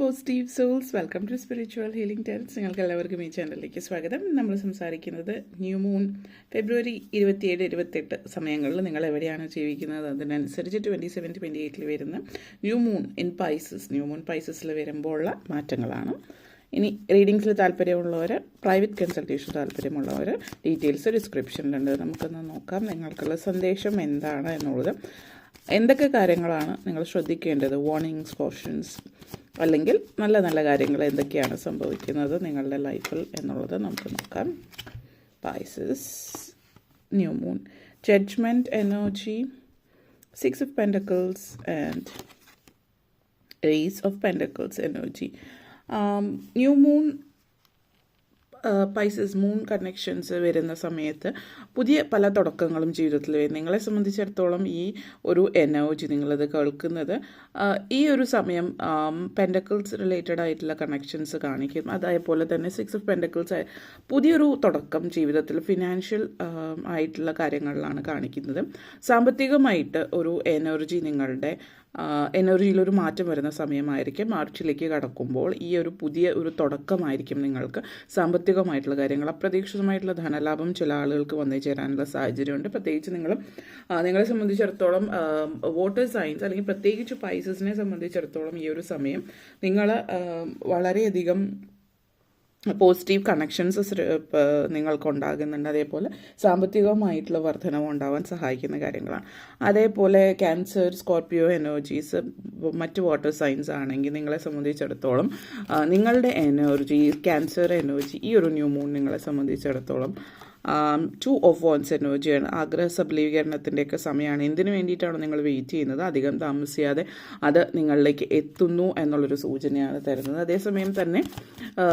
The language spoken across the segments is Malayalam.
Positive souls welcome to spiritual healing tells നിങ്ങൾക്ക് എല്ലാവർക്കും ഈ ചാനലിലേക്ക് സ്വാഗതം. നമ്മൾ സംസാരിക്കുന്നത് ന്യൂ മൂൺ ഫെബ്രുവരി ഇരുപത്തിയേഴ് ഇരുപത്തെട്ട് സമയങ്ങളിൽ നിങ്ങൾ എവിടെയാണ് ജീവിക്കുന്നത്? അതിനനുസരിച്ച് ട്വന്റി സെവൻ ട്വന്റി എയ്റ്റിൽ വരുന്ന new moon in Pisces new moon പൈസസിൽ വരുമ്പോഴുള്ള മാറ്റങ്ങളാണ്. ഇനി റീഡിങ്സിൽ താല്പര്യമുള്ളവർ പ്രൈവറ്റ് കൺസൾട്ടേഷൻ താല്പര്യമുള്ളവർ ഡീറ്റെയിൽസ് ഡിസ്ക്രിപ്ഷനിലുണ്ട് നമുക്കൊന്ന് നോക്കാം നിങ്ങൾക്കുള്ള സന്ദേശം എന്താണ് എന്നുള്ളത്. എന്തൊക്കെ കാര്യങ്ങളാണ് നിങ്ങൾ ശ്രദ്ധിക്കേണ്ടത്? വാർണിങ്സ് കോഷൻസ് അല്ലെങ്കിൽ നല്ല നല്ല കാര്യങ്ങൾ എന്തൊക്കെയാണ് സംഭവിക്കുന്നത് നിങ്ങളുടെ ലൈഫിൽ എന്നുള്ളത് നമുക്ക് നോക്കാം. Pisces new moon judgement energy six of pentacles and ace of pentacles energy new moon Pisces moon connections വരുന്ന സമയത്ത് പുതിയ പല തുടക്കങ്ങളും ജീവിതത്തിൽ വരും നിങ്ങളെ സംബന്ധിച്ചിടത്തോളം ഈ ഒരു എനർജി നിങ്ങളത് കേൾക്കുന്നത് ഈ ഒരു സമയം പെൻഡക്കിൾസ് റിലേറ്റഡ് ആയിട്ടുള്ള കണക്ഷൻസ് കാണിക്കും. അതേപോലെ തന്നെ സിക്സ് ഓഫ് പെൻഡക്കിൾസ് പുതിയൊരു തുടക്കം ജീവിതത്തിൽ ഫിനാൻഷ്യൽ ആയിട്ടുള്ള കാര്യങ്ങളിലാണ് കാണിക്കുന്നത്. സാമ്പത്തികമായിട്ട് ഒരു എനർജി നിങ്ങളുടെ എനർജിയിലൊരു മാറ്റം വരുന്ന സമയമായിരിക്കും. മാർച്ചിലേക്ക് കടക്കുമ്പോൾ ഈ ഒരു പുതിയ ഒരു തുടക്കമായിരിക്കും നിങ്ങൾക്ക് സാമ്പത്തികമായിട്ടുള്ള കാര്യങ്ങൾ. അപ്രതീക്ഷിതമായിട്ടുള്ള ധനലാഭം ചില ആളുകൾക്ക് വന്നു ചേരാനുള്ള സാഹചര്യമുണ്ട്. പ്രത്യേകിച്ച് നിങ്ങൾ നിങ്ങളെ സംബന്ധിച്ചിടത്തോളം വോട്ടർ സയൻസ് അല്ലെങ്കിൽ പ്രത്യേകിച്ച് പൈസസിനെ സംബന്ധിച്ചിടത്തോളം ഈ ഒരു സമയം നിങ്ങൾ വളരെയധികം പോസിറ്റീവ് കണക്ഷൻസ് നിങ്ങൾക്കുണ്ടാകുന്നുണ്ട്. അതേപോലെ സാമ്പത്തികമായിട്ടുള്ള വർധനവ് ഉണ്ടാവാൻ സഹായിക്കുന്ന കാര്യങ്ങളാണ്. അതേപോലെ ക്യാൻസർ സ്കോർപ്പിയോ എനർജീസ് മറ്റ് വാട്ടർ സൈൻസ് ആണെങ്കിൽ നിങ്ങളെ സംബന്ധിച്ചിടത്തോളം നിങ്ങളുടെ എനർജി ക്യാൻസർ എനർജി ഈ ഒരു ന്യൂ മൂൺ നിങ്ങളെ സംബന്ധിച്ചിടത്തോളം ടു ഓഫ് വോൺസ് എനർജിയാണ് ആഗ്രഹ സബലീകരണത്തിന്റെയൊക്കെ സമയമാണ്. എന്തിനു വേണ്ടിയിട്ടാണ് നിങ്ങൾ വെയിറ്റ് ചെയ്യുന്നത്? അധികം താമസിയാതെ അത് നിങ്ങളിലേക്ക് എത്തുന്നു എന്നുള്ളൊരു സൂചനയാണ് തരുന്നത്. അതേസമയം തന്നെ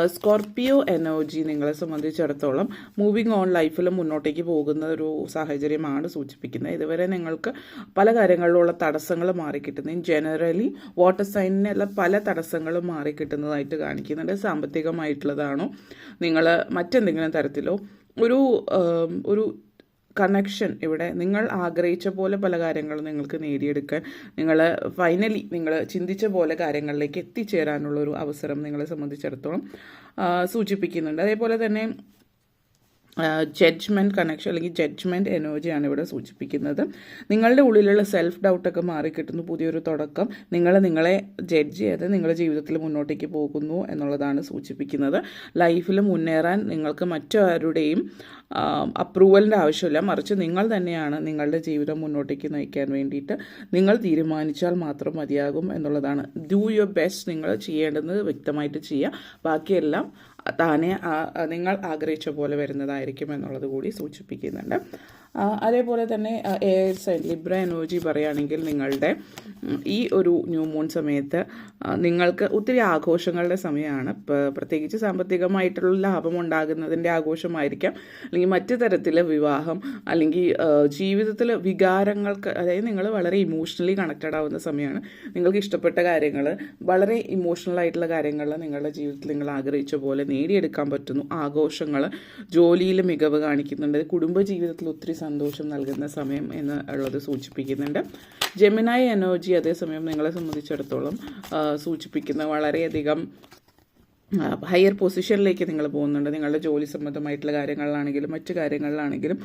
സ്കോർപ്പിയോ എനർജി നിങ്ങളെ സംബന്ധിച്ചിടത്തോളം മൂവിങ് ഓൺ ലൈഫിൽ മുന്നോട്ടേക്ക് പോകുന്ന ഒരു സാഹചര്യമാണ് സൂചിപ്പിക്കുന്നത്. ഇതുവരെ നിങ്ങൾക്ക് പല കാര്യങ്ങളിലുള്ള തടസ്സങ്ങൾ മാറിക്കിട്ടുന്നു. ജനറലി വാട്ടർ സൈനിനുള്ള പല തടസ്സങ്ങളും മാറിക്കിട്ടുന്നതായിട്ട് കാണിക്കുന്നുണ്ട്. സാമ്പത്തികമായിട്ടുള്ളതാണോ? നിങ്ങൾ മറ്റെന്തെങ്കിലും തരത്തിലോ ഒരു ഒരു കണക്ഷൻ ഇവിടെ. നിങ്ങൾ ആഗ്രഹിച്ച പോലെ പല കാര്യങ്ങളും നിങ്ങൾക്ക് നേടിയെടുക്കാൻ നിങ്ങൾ ഫൈനലി നിങ്ങൾ ചിന്തിച്ച പോലെ കാര്യങ്ങളിലേക്ക് എത്തിച്ചേരാനുള്ള ഒരു അവസരം നിങ്ങളെ സംബന്ധിച്ചിടത്തോളം സൂചിപ്പിക്കുന്നുണ്ട്. അതേപോലെ തന്നെ ജഡ്ജ്മെന്റ് കണക്ഷൻ അല്ലെങ്കിൽ ജഡ്ജ്മെന്റ് എനർജിയാണ് ഇവിടെ സൂചിപ്പിക്കുന്നത്. നിങ്ങളുടെ ഉള്ളിലുള്ള സെൽഫ് ഡൗട്ടൊക്കെ മാറിക്കിട്ടുന്നു. പുതിയൊരു തുടക്കം. നിങ്ങൾ നിങ്ങളെ ജഡ്ജ് ചെയ്ത് നിങ്ങളുടെ ജീവിതത്തിൽ മുന്നോട്ടേക്ക് പോകുന്നു എന്നുള്ളതാണ് സൂചിപ്പിക്കുന്നത്. ലൈഫിൽ മുന്നേറാൻ നിങ്ങൾക്ക് മറ്റാരുടെയും അപ്രൂവലിന്റെ ആവശ്യമില്ല. മറിച്ച് നിങ്ങൾ തന്നെയാണ് നിങ്ങളുടെ ജീവിതം മുന്നോട്ടേക്ക് നയിക്കാൻ വേണ്ടിയിട്ട് നിങ്ങൾ തീരുമാനിച്ചാൽ മാത്രം മതിയാകും എന്നുള്ളതാണ്. ഡു യുവർ ബെസ്റ്റ് നിങ്ങൾ ചെയ്യേണ്ടത് വ്യക്തമായിട്ട് ചെയ്യുക. ബാക്കിയെല്ലാം താനെ നിങ്ങൾ ആഗ്രഹിച്ച പോലെ വരുന്നതായിരിക്കും എന്നുള്ളത് കൂടി സൂചിപ്പിക്കുന്നുണ്ട്. അതേപോലെ തന്നെ സൈൻ ലിബ്ര എനർജി പറയുകയാണെങ്കിൽ നിങ്ങളുടെ ഈ ഒരു ന്യൂ മൂൺ സമയത്ത് നിങ്ങൾക്ക് ഒത്തിരി ആഘോഷങ്ങളുടെ സമയമാണ്. പ്രത്യേകിച്ച് സാമ്പത്തികമായിട്ടുള്ള ലാഭം ഉണ്ടാകുന്നതിന്റെ ആഘോഷമായിരിക്കാം. അല്ലെങ്കിൽ മറ്റു തരത്തിലെ വിവാഹം അല്ലെങ്കിൽ ജീവിതത്തിൽ വികാരങ്ങൾക്ക് അതായത് നിങ്ങൾ വളരെ ഇമോഷണലി കണക്റ്റഡ് ആവുന്ന സമയമാണ്. നിങ്ങൾക്ക് ഇഷ്ടപ്പെട്ട കാര്യങ്ങൾ വളരെ ഇമോഷണൽ ആയിട്ടുള്ള കാര്യങ്ങൾ നിങ്ങളുടെ ജീവിതത്തിൽ നിങ്ങൾ ആഗ്രഹിച്ച പോലെ നേടിയെടുക്കാൻ പറ്റുന്നു. ആഘോഷങ്ങൾ ജോലിയിൽ മികവ് കാണിക്കുന്നുണ്ട്. കുടുംബ ജീവിതത്തിൽ ഒത്തിരി സന്തോഷം നൽകുന്ന സമയം എന്ന് ഉള്ളത് സൂചിപ്പിക്കുന്നുണ്ട്. ജെമിനായി എനർജി അതേസമയം നിങ്ങളെ സംബന്ധിച്ചിടത്തോളം സൂചിപ്പിക്കുന്ന വളരെയധികം ഹയർ പൊസിഷനിലേക്ക് നിങ്ങൾ പോകുന്നുണ്ട്. നിങ്ങളുടെ ജോലി സംബന്ധമായിട്ടുള്ള കാര്യങ്ങളിലാണെങ്കിലും മറ്റു കാര്യങ്ങളിലാണെങ്കിലും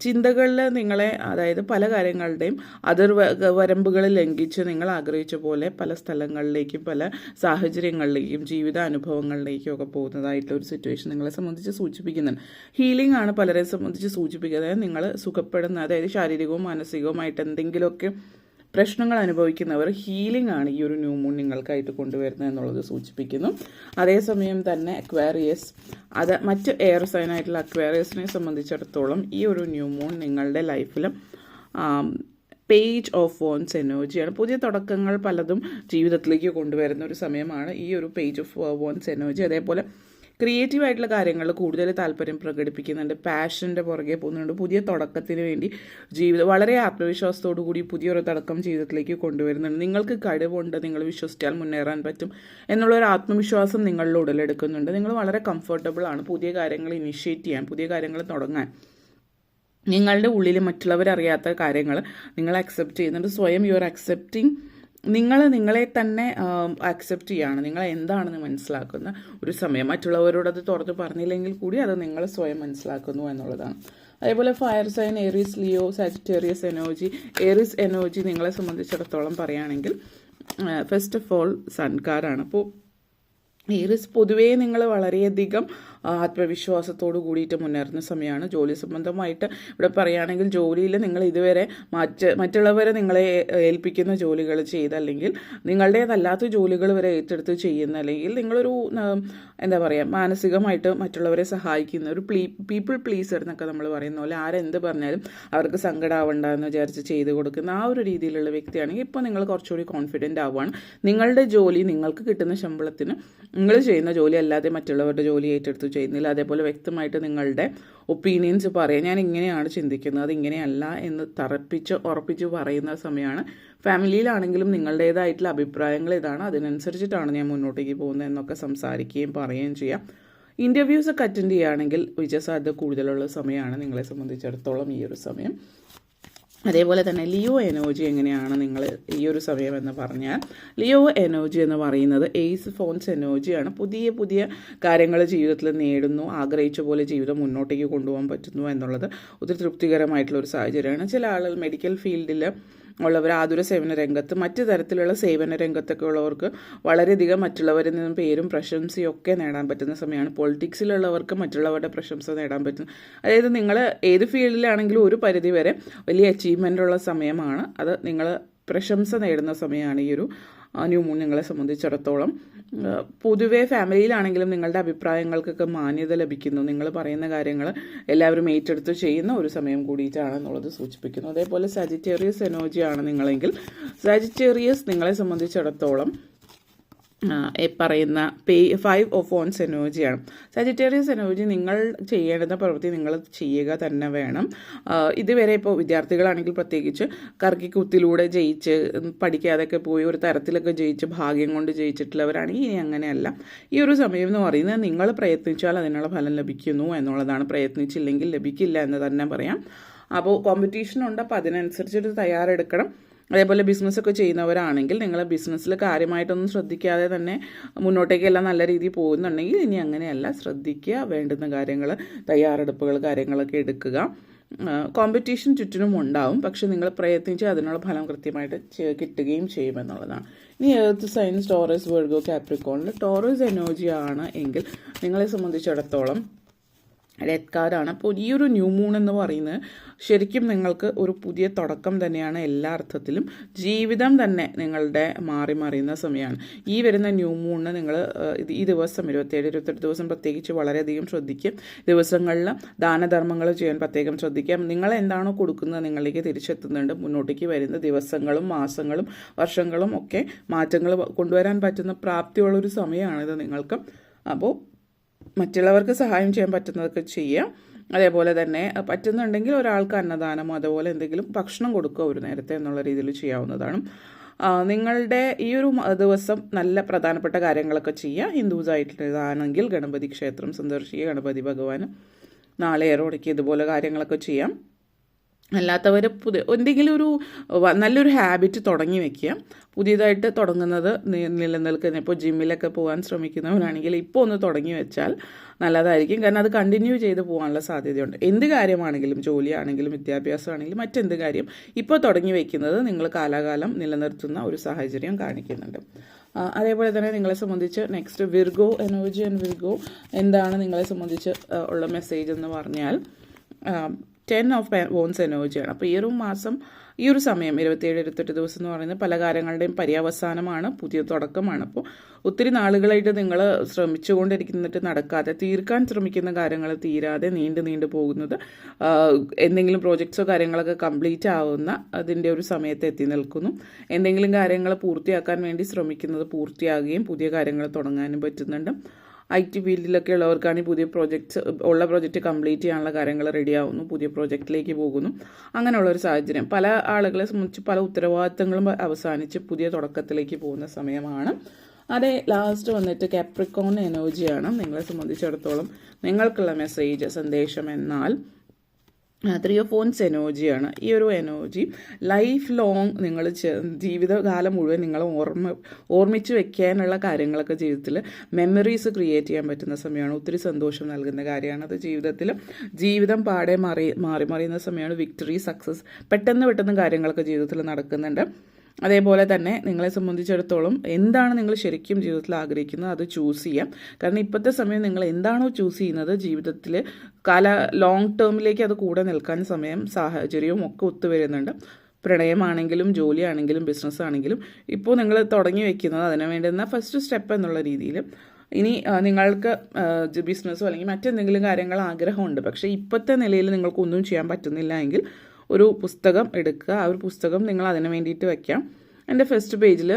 ചിന്തകളിൽ നിങ്ങളെ അതായത് പല കാര്യങ്ങളുടെയും അതിർ വരമ്പുകൾ ലംഘിച്ച് നിങ്ങൾ ആഗ്രഹിച്ച പോലെ പല സ്ഥലങ്ങളിലേക്കും പല സാഹചര്യങ്ങളിലേക്കും ജീവിത അനുഭവങ്ങളിലേക്കും ഒക്കെ പോകുന്നതായിട്ടുള്ള ഒരു സിറ്റുവേഷൻ നിങ്ങളെ സംബന്ധിച്ച് സൂചിപ്പിക്കുന്നുണ്ട്. ഹീലിംഗ് ആണ് പലരെ സംബന്ധിച്ച് സൂചിപ്പിക്കുന്നത്. നിങ്ങൾ സുഖപ്പെടുന്ന അതായത് ശാരീരികവും മാനസികവുമായിട്ട് എന്തെങ്കിലുമൊക്കെ പ്രശ്നങ്ങൾ അനുഭവിക്കുന്നവർ ഹീലിംഗ് ആണ് ഈ ഒരു ന്യൂ മൂൺ നിങ്ങൾക്കായിട്ട് കൊണ്ടുവരുന്നത് എന്നുള്ളത് സൂചിപ്പിക്കുന്നു. അതേസമയം തന്നെ അക്വാറിയസ് അത് മറ്റ് എയർ സൈനായിട്ടുള്ള അക്വാറിയസിനെ സംബന്ധിച്ചിടത്തോളം ഈ ഒരു ന്യൂ മൂൺ നിങ്ങളുടെ ലൈഫിലും പേജ് ഓഫ് വോൺസ് എനർജിയാണ് പുതിയ തുടക്കങ്ങൾ പലതും ജീവിതത്തിലേക്ക് കൊണ്ടുവരുന്ന ഒരു സമയമാണ് ഈ ഒരു പേജ് ഓഫ് വോൺസ് എനർജി അതേപോലെ ക്രിയേറ്റീവ് ആയിട്ടുള്ള കൂടുതൽ താല്പര്യം പ്രകടിപ്പിക്കുന്നുണ്ട്. പാഷന്റെ പുറകെ പോകുന്നുണ്ട്. പുതിയ തുടക്കത്തിന് വേണ്ടി ജീവിതം വളരെ ആത്മവിശ്വാസത്തോടു കൂടി പുതിയൊരു തുടക്കം ജീവിതത്തിലേക്ക് കൊണ്ടുവരുന്നുണ്ട്. നിങ്ങൾക്ക് കഴിവുണ്ട് നിങ്ങൾ വിശ്വസിച്ചാൽ മുന്നേറാൻ പറ്റും എന്നുള്ളൊരു ആത്മവിശ്വാസം നിങ്ങളിൽ ഉടലെടുക്കുന്നുണ്ട്. നിങ്ങൾ വളരെ കംഫർട്ടബിൾ ആണ് പുതിയ കാര്യങ്ങൾ ഇനിഷ്യേറ്റ് ചെയ്യാൻ പുതിയ കാര്യങ്ങൾ തുടങ്ങാൻ. നിങ്ങളുടെ ഉള്ളിൽ മറ്റുള്ളവരറിയാത്ത കാര്യങ്ങൾ നിങ്ങൾ അക്സെപ്റ്റ് ചെയ്യുന്നുണ്ട്. സ്വയം യു ആർ അക്സെപ്റ്റിംഗ് നിങ്ങൾ നിങ്ങളെ തന്നെ ആക്സെപ്റ്റ് ചെയ്യാണ്. നിങ്ങൾ എന്താണെന്ന് മനസ്സിലാക്കുന്ന ഒരു സമയം. മറ്റുള്ളവരോട് അത് തുറന്ന് പറഞ്ഞില്ലെങ്കിൽ കൂടി അത് നിങ്ങൾ സ്വയം മനസ്സിലാക്കുന്നു എന്നുള്ളതാണ്. അതേപോലെ fire sign Aries Leo Sagittarius energy Aries energy നിങ്ങളെ സംബന്ധിച്ചിടത്തോളം പറയുകയാണെങ്കിൽ ഫസ്റ്റ് ഓഫ് ഓൾ സൺകാരാണ് അപ്പോൾ ഏറിസ് പൊതുവേ നിങ്ങൾ വളരെയധികം ആത്മവിശ്വാസത്തോട് കൂടിയിട്ട് മുന്നേറുന്ന സമയമാണ്. ജോലി സംബന്ധമായിട്ട് ഇവിടെ പറയുകയാണെങ്കിൽ ജോലിയിൽ നിങ്ങൾ ഇതുവരെ മറ്റ് മറ്റുള്ളവരെ നിങ്ങളെ ഏൽപ്പിക്കുന്ന ജോലികൾ ചെയ്ത് അല്ലെങ്കിൽ നിങ്ങളുടേതല്ലാത്ത ജോലികൾ വരെ ഏറ്റെടുത്ത് ചെയ്യുന്ന അല്ലെങ്കിൽ നിങ്ങളൊരു എന്താ പറയുക മാനസികമായിട്ട് മറ്റുള്ളവരെ സഹായിക്കുന്ന ഒരു പ്ലീ പീപ്പിൾ പ്ലീസർ എന്നൊക്കെ നമ്മൾ പറയുന്ന പോലെ ആരെന്ത് പറഞ്ഞാലും അവർക്ക് സങ്കടാവണ്ട എന്ന് വിചാരിച്ച് ചെയ്ത് കൊടുക്കുന്ന ആ ഒരു രീതിയിലുള്ള വ്യക്തിയാണെങ്കിൽ ഇപ്പോൾ നിങ്ങൾ കുറച്ചുകൂടി കോൺഫിഡന്റ് ആവുകയാണ് നിങ്ങളുടെ ജോലി നിങ്ങൾക്ക് കിട്ടുന്ന ശമ്പളത്തിന് നിങ്ങൾ ചെയ്യുന്ന ജോലി അല്ലാതെ മറ്റുള്ളവരുടെ ജോലി ഏറ്റെടുത്ത് ചെയ്യുന്നില്ല. അതേപോലെ വ്യക്തമായിട്ട് നിങ്ങളുടെ ഒപ്പീനിയൻസ് പറയാം. ഞാൻ ഇങ്ങനെയാണ് ചിന്തിക്കുന്നത് അത് ഇങ്ങനെയല്ല എന്ന് തറപ്പിച്ച് ഉറപ്പിച്ച് പറയുന്ന സമയമാണ്. ഫാമിലിയിലാണെങ്കിലും നിങ്ങളുടേതായിട്ടുള്ള അഭിപ്രായങ്ങൾ ഇതാണ്. അതിനനുസരിച്ചിട്ടാണ് ഞാൻ മുന്നോട്ടേക്ക് പോകുന്നത് എന്നൊക്കെ സംസാരിക്കുകയും പറയുകയും ചെയ്യാം. ഇന്റർവ്യൂസ് ഒക്കെ അറ്റൻഡ് ചെയ്യുകയാണെങ്കിൽ വിജയസാധ്യത കൂടുതലുള്ള സമയമാണ് നിങ്ങളെ സംബന്ധിച്ചിടത്തോളം ഈ ഒരു സമയം. അതേപോലെ തന്നെ ലിയോ എനർജി എങ്ങനെയാണ് നിങ്ങൾ ഈ ഒരു സമയം എന്ന് പറഞ്ഞാൽ ലിയോ എനർജി എന്ന് പറയുന്നത് എയ്സ് ഫോൺസ് എനർജിയാണ് പുതിയ പുതിയ കാര്യങ്ങൾ ജീവിതത്തിൽ നേടുന്നു ആഗ്രഹിച്ച പോലെ ജീവിതം മുന്നോട്ടേക്ക് കൊണ്ടുപോകാൻ പറ്റുന്നു എന്നുള്ളത് ഒത്തിരി തൃപ്തികരമായിട്ടുള്ള ഒരു സാഹചര്യമാണ്. ചില ആളുകൾ മെഡിക്കൽ ഫീൽഡിൽ ഉള്ളവർ ആതുര സേവന രംഗത്ത് മറ്റ് തരത്തിലുള്ള സേവന രംഗത്തൊക്കെ ഉള്ളവർക്ക് വളരെയധികം മറ്റുള്ളവരിൽ നിന്നും പേരും പ്രശംസയും ഒക്കെ നേടാൻ പറ്റുന്ന സമയമാണ്. പൊളിറ്റിക്സിലുള്ളവർക്ക് മറ്റുള്ളവരുടെ പ്രശംസ നേടാൻ പറ്റും അതായത് നിങ്ങൾ ഏത് ഫീൽഡിലാണെങ്കിലും ഒരു പരിധി വരെ വലിയ അച്ചീവ്മെന്റ് ഉള്ള സമയമാണ്. അത് നിങ്ങൾ പ്രശംസ നേടുന്ന സമയമാണ് ഈ ഒരു ന്യൂ മൂൺ നിങ്ങളെ സംബന്ധിച്ചിടത്തോളം. പൊതുവേ ഫാമിലിയിലാണെങ്കിലും നിങ്ങളുടെ അഭിപ്രായങ്ങൾക്കൊക്കെ മാന്യത ലഭിക്കുന്നു. നിങ്ങൾ പറയുന്ന കാര്യങ്ങൾ എല്ലാവരും ഏറ്റെടുത്ത് ചെയ്യുന്ന ഒരു സമയം കൂടിയിട്ടാണെന്നുള്ളത് സൂചിപ്പിക്കുന്നു. അതേപോലെ സാജിറ്റേറിയസ് എനോജിയാണ് നിങ്ങളെങ്കിൽ സജിറ്റേറിയസ് നിങ്ങളെ സംബന്ധിച്ചിടത്തോളം പറയുന്ന പേ ഫൈവ് ഓഫ് ഓൺസ് എനർജിയാണ് സജിറ്റേറിയസ് എനർജി നിങ്ങൾ ചെയ്യേണ്ടുന്ന പ്രവൃത്തി നിങ്ങൾ ചെയ്യുക തന്നെ വേണം. ഇതുവരെ ഇപ്പോൾ വിദ്യാർത്ഥികളാണെങ്കിൽ പ്രത്യേകിച്ച് കറക്കി കുത്തിലൂടെ ജയിച്ച് പഠിക്കാതൊക്കെ പോയി ഒരു തരത്തിലൊക്കെ ജയിച്ച് ഭാഗ്യം കൊണ്ട് ജയിച്ചിട്ടുള്ളവരാണെങ്കിൽ ഇനി അങ്ങനെയല്ല. ഈ ഒരു സമയം എന്ന് പറയുന്നത് നിങ്ങൾ പ്രയത്നിച്ചാൽ അതിനുള്ള ഫലം ലഭിക്കുന്നു എന്നുള്ളതാണ്. പ്രയത്നിച്ചില്ലെങ്കിൽ ലഭിക്കില്ല എന്ന് തന്നെ പറയാം. അപ്പോൾ കോമ്പറ്റീഷൻ ഉണ്ട്. അപ്പോൾ അതിനനുസരിച്ചൊരു തയ്യാറെടുക്കണം. അതേപോലെ ബിസിനസ്സൊക്കെ ചെയ്യുന്നവരാണെങ്കിൽ നിങ്ങൾ ബിസിനസ്സിൽ കാര്യമായിട്ടൊന്നും ശ്രദ്ധിക്കാതെ തന്നെ മുന്നോട്ടേക്കെല്ലാം നല്ല രീതിയിൽ പോകുന്നുണ്ടെങ്കിൽ ഇനി അങ്ങനെയല്ല ശ്രദ്ധിക്കുക. വേണ്ടുന്ന കാര്യങ്ങൾ തയ്യാറെടുപ്പുകൾ കാര്യങ്ങളൊക്കെ എടുക്കുക. കോമ്പറ്റീഷൻ ചുറ്റിനും ഉണ്ടാവും. പക്ഷെ നിങ്ങൾ പ്രയത്നിച്ച് അതിനുള്ള ഫലം കൃത്യമായിട്ട് കിട്ടുകയും ചെയ്യുമെന്നുള്ളതാണ് ഇനി ഏത് സയൻസ് ടോറസ് വേർഗോ കാപ്രിക്കോണിൽ ടോറസ് എനർജി ആണ് എങ്കിൽ നിങ്ങളെ സംബന്ധിച്ചിടത്തോളം ഡെത്ത് കാർഡാണ് അപ്പോൾ ഈ ഒരു ന്യൂ മൂൺ എന്ന് പറയുന്നത് ശരിക്കും നിങ്ങൾക്ക് ഒരു പുതിയ തുടക്കം തന്നെയാണ് എല്ലാ അർത്ഥത്തിലും. ജീവിതം തന്നെ നിങ്ങളുടെ മാറി മറിയുന്ന സമയമാണ്. ഈ വരുന്ന ന്യൂ മൂണിന് നിങ്ങൾ ഈ ദിവസം ഇരുപത്തേഴ് ഇരുപത്തെട്ട് ദിവസം പ്രത്യേകിച്ച് വളരെയധികം ശ്രദ്ധിക്കും ദിവസങ്ങളിൽ ദാനധർമ്മങ്ങൾ ചെയ്യാൻ പ്രത്യേകം ശ്രദ്ധിക്കാം നിങ്ങൾ എന്താണോ കൊടുക്കുന്നത് നിങ്ങളിലേക്ക് തിരിച്ചെത്തുന്നുണ്ട്. മുന്നോട്ടേക്ക് വരുന്ന ദിവസങ്ങളും മാസങ്ങളും വർഷങ്ങളും ഒക്കെ മാറ്റങ്ങൾ കൊണ്ടുവരാൻ പറ്റുന്ന പ്രാപ്തിയുള്ളൊരു സമയമാണിത് നിങ്ങൾക്ക്. അപ്പോൾ മറ്റുള്ളവർക്ക് സഹായം ചെയ്യാൻ പറ്റുന്നതൊക്കെ ചെയ്യാം. അതേപോലെ തന്നെ പറ്റുന്നുണ്ടെങ്കിൽ ഒരാൾക്ക് അന്നദാനമോ അതുപോലെ എന്തെങ്കിലും ഭക്ഷണം കൊടുക്കുക ഒരു നേരത്തെ എന്നുള്ള രീതിയിൽ ചെയ്യാവുന്നതാണ്. നിങ്ങളുടെ ഈ ഒരു ദിവസം നല്ല പ്രധാനപ്പെട്ട കാര്യങ്ങളൊക്കെ ചെയ്യുക. ഹിന്ദുസ് ആയിട്ടുള്ളതാണെങ്കിൽ ഗണപതി ക്ഷേത്രം സന്ദർശിക്കുക ഗണപതി ഭഗവാൻ നാളെ ഏറോടയ്ക്ക് ഇതുപോലെ കാര്യങ്ങളൊക്കെ ചെയ്യാം. അല്ലാത്തവർ പുതിയ എന്തെങ്കിലും ഒരു നല്ലൊരു ഹാബിറ്റ് തുടങ്ങി വെക്കുക. പുതിയതായിട്ട് തുടങ്ങുന്നത് നിലനിൽക്കുന്ന ഇപ്പോൾ ജിമ്മിലൊക്കെ പോകാൻ ശ്രമിക്കുന്നവരാണെങ്കിൽ ഇപ്പോൾ ഒന്ന് തുടങ്ങി വെച്ചാൽ നല്ലതായിരിക്കും. കാരണം അത് കണ്ടിന്യൂ ചെയ്ത് പോകാനുള്ള സാധ്യതയുണ്ട്. എന്ത് കാര്യമാണെങ്കിലും ജോലിയാണെങ്കിലും വിദ്യാഭ്യാസമാണെങ്കിലും മറ്റെന്ത് കാര്യം ഇപ്പോൾ തുടങ്ങി വയ്ക്കുന്നത് നിങ്ങൾ കാലാകാലം നിലനിർത്തുന്ന ഒരു സാഹചര്യം കാണിക്കുന്നുണ്ട്. അതേപോലെ തന്നെ നിങ്ങളെ സംബന്ധിച്ച് next Virgo energy and Virgo എന്താണ് നിങ്ങളെ സംബന്ധിച്ച് ഉള്ള മെസ്സേജ് എന്ന് പറഞ്ഞാൽ ടെൻ ഓഫ് വോൺസ് എനർജിയാണ് അപ്പോൾ ഈ ഒരു മാസം ഈ ഒരു സമയം ഇരുപത്തിയേഴ് ഇരുപത്തെട്ട് ദിവസം എന്ന് പറയുന്നത് പല കാര്യങ്ങളുടെയും പര്യവസാനമാണ് പുതിയ തുടക്കമാണ്. അപ്പോൾ ഒത്തിരി നാളുകളായിട്ട് നിങ്ങൾ ശ്രമിച്ചുകൊണ്ടിരിക്കുന്നിട്ട് നടക്കാതെ തീർക്കാൻ ശ്രമിക്കുന്ന കാര്യങ്ങൾ തീരാതെ നീണ്ടു നീണ്ടു പോകുന്നത് എന്തെങ്കിലും പ്രോജക്ട്സോ കാര്യങ്ങളൊക്കെ കംപ്ലീറ്റ് ആവുന്ന അതിന്റെ ഒരു സമയത്ത് എത്തി നിൽക്കുന്നു. എന്തെങ്കിലും കാര്യങ്ങൾ പൂർത്തിയാക്കാൻ വേണ്ടി ശ്രമിക്കുന്നത് പൂർത്തിയാകുകയും പുതിയ കാര്യങ്ങൾ തുടങ്ങാനും പറ്റുന്നുണ്ട്. ഐ ടി ഫീൽഡിലൊക്കെ ഉള്ളവർക്കാണ് ഈ പുതിയ പ്രോജക്ട്സ് ഉള്ള പ്രോജക്റ്റ് കംപ്ലീറ്റ് ചെയ്യാനുള്ള കാര്യങ്ങൾ റെഡിയാവുന്നു പുതിയ പ്രോജക്റ്റിലേക്ക് പോകുന്നു. അങ്ങനെയുള്ള ഒരു സാഹചര്യം. പല ആളുകളെ സംബന്ധിച്ച് പല ഉത്തരവാദിത്തങ്ങളും അവസാനിച്ച് പുതിയ തുടക്കത്തിലേക്ക് പോകുന്ന സമയമാണ്. അതെ ലാസ്റ്റ് വന്നിട്ട് കാപ്രിക്കോൺ എനർജിയാണ് നിങ്ങളെ സംബന്ധിച്ചിടത്തോളം നിങ്ങൾക്കുള്ള മെസ്സേജ് സന്ദേശം എന്നാൽ ത്രീ ഓഫ് ഫോൺസ് എനോജിയാണ് ഈ ഒരു എനോജി ലൈഫ് ലോങ് നിങ്ങൾ ജീവിതകാലം മുഴുവൻ നിങ്ങൾ ഓർമ്മ ഓർമ്മിച്ച് വെക്കാനുള്ള കാര്യങ്ങളൊക്കെ ജീവിതത്തിൽ മെമ്മറീസ് ക്രിയേറ്റ് ചെയ്യാൻ പറ്റുന്ന സമയമാണ്. ഒത്തിരി സന്തോഷം നൽകുന്ന കാര്യമാണ്. അത് ജീവിതത്തിൽ ജീവിതം പാടെ മാറി മാറി മറിയുന്ന സമയമാണ്. വിക്ടറി സക്സസ് പെട്ടെന്ന് പെട്ടെന്ന് കാര്യങ്ങളൊക്കെ ജീവിതത്തിൽ നടക്കുന്നുണ്ട്. അതേപോലെ തന്നെ നിങ്ങളെ സംബന്ധിച്ചിടത്തോളം എന്താണ് നിങ്ങൾ ശരിക്കും ജീവിതത്തിൽ ആഗ്രഹിക്കുന്നത് അത് ചൂസ് ചെയ്യാം. കാരണം ഇപ്പോഴത്തെ സമയം നിങ്ങൾ എന്താണോ ചൂസ് ചെയ്യുന്നത് ജീവിതത്തിൽ കാല ലോങ് ടേമിലേക്ക് അത് കൂടെ നിൽക്കാൻ സമയം സാഹചര്യവും ഒക്കെ ഒത്തുവരുന്നുണ്ട് പ്രണയമാണെങ്കിലും ജോലിയാണെങ്കിലും ബിസിനസ് ആണെങ്കിലും ഇപ്പോൾ നിങ്ങൾ തുടങ്ങി വെക്കുന്നത് അതിന് വേണ്ടുന്ന ഫസ്റ്റ് സ്റ്റെപ്പ് എന്നുള്ള രീതിയിൽ ഇനി നിങ്ങൾക്ക് ബിസിനസ്സോ അല്ലെങ്കിൽ മറ്റെന്തെങ്കിലും കാര്യങ്ങൾ ആഗ്രഹമുണ്ട്. പക്ഷേ ഇപ്പോഴത്തെ നിലയിൽ നിങ്ങൾക്കൊന്നും ചെയ്യാൻ പറ്റുന്നില്ല എങ്കിൽ ഒരു പുസ്തകം എടുക്കുക. ആ ഒരു പുസ്തകം നിങ്ങൾ അതിന് വേണ്ടിയിട്ട് വയ്ക്കാം എന്റെ ഫസ്റ്റ് പേജിൽ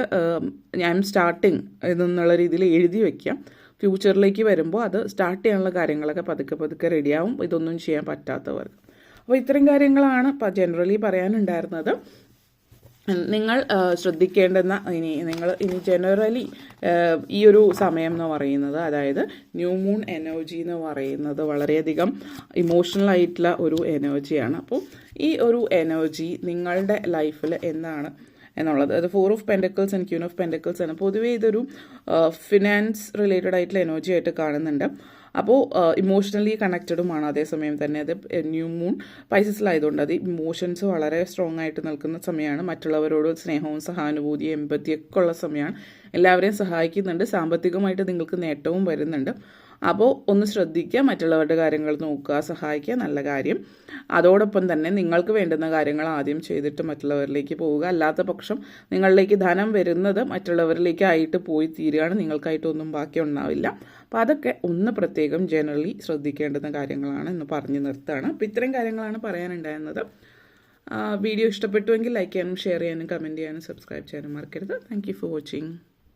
ഞാൻ സ്റ്റാർട്ടിങ് എന്നുള്ള രീതിയിൽ എഴുതി വയ്ക്കാം ഫ്യൂച്ചറിലേക്ക് വരുമ്പോൾ അത് സ്റ്റാർട്ട് ചെയ്യാനുള്ള കാര്യങ്ങളൊക്കെ പതുക്കെ പതുക്കെ റെഡിയാവും ഇതൊന്നും ചെയ്യാൻ പറ്റാത്തവർക്ക്. അപ്പോൾ ഇത്തരം കാര്യങ്ങളാണ് ജനറലി പറയാനുണ്ടായിരുന്നത്. നിങ്ങൾ ശ്രദ്ധിക്കേണ്ടെന്ന ഇനി നിങ്ങൾ ഇനി ജനറലി ഈ ഒരു സമയം എന്ന് പറയുന്നത് അതായത് ന്യൂ മൂൺ എനർജി എന്ന് പറയുന്നത് വളരെയധികം ഇമോഷണൽ ആയിട്ടുള്ള ഒരു എനർജിയാണ് അപ്പോൾ ഈ ഒരു എനർജി നിങ്ങളുടെ ലൈഫിൽ എന്താണ് എന്നുള്ളത്? അത് four of pentacles and queen of pentacles ആണ്. പൊതുവേ ഇതൊരു ഫിനാൻസ് റിലേറ്റഡ് ആയിട്ടുള്ള എനർജി ആയിട്ട് കാണുന്നുണ്ട്. അപ്പോൾ ഇമോഷണലി കണക്റ്റഡുമാണ് അതേസമയം തന്നെ. അത് ന്യൂ മൂൺ പൈസസിലായതുകൊണ്ട് അത് ഇമോഷൻസ് വളരെ സ്ട്രോങ് ആയിട്ട് നിൽക്കുന്ന സമയമാണ്. മറ്റുള്ളവരോട് സ്നേഹവും സഹാനുഭൂതിയും എമ്പത്തിയൊക്കെ ഉള്ള സമയമാണ്. എല്ലാവരെയും സഹായിക്കുന്നുണ്ട്. സാമ്പത്തികമായിട്ട് നിങ്ങൾക്ക് നേട്ടവും വരുന്നുണ്ട്. അപ്പോൾ ഒന്ന് ശ്രദ്ധിക്കുക മറ്റുള്ളവരുടെ കാര്യങ്ങൾ നോക്കുക സഹായിക്കുക നല്ല കാര്യം. അതോടൊപ്പം തന്നെ നിങ്ങൾക്ക് വേണ്ടുന്ന കാര്യങ്ങൾ ആദ്യം ചെയ്തിട്ട് മറ്റുള്ളവരിലേക്ക് പോവുക. അല്ലാത്ത പക്ഷം നിങ്ങളിലേക്ക് ധനം വരുന്നത് മറ്റുള്ളവരിലേക്കായിട്ട് പോയി തീരുകയാണ്. നിങ്ങൾക്കായിട്ടൊന്നും ബാക്കി ഉണ്ടാവില്ല. അപ്പോൾ അതൊക്കെ ഒന്ന് പ്രത്യേകം ജനറലി ശ്രദ്ധിക്കേണ്ടുന്ന കാര്യങ്ങളാണ് എന്ന് പറഞ്ഞു നിർത്തുകയാണ്. അപ്പോൾ ഇത്രയും കാര്യങ്ങളാണ് പറയാനുണ്ടായിരുന്നത്. വീഡിയോ ഇഷ്ടപ്പെട്ടുവെങ്കിൽ ലൈക്ക് ചെയ്യാനും ഷെയർ ചെയ്യാനും കമന്റ് ചെയ്യാനും സബ്സ്ക്രൈബ് ചെയ്യാനും മറക്കരുത്. Thank you for watching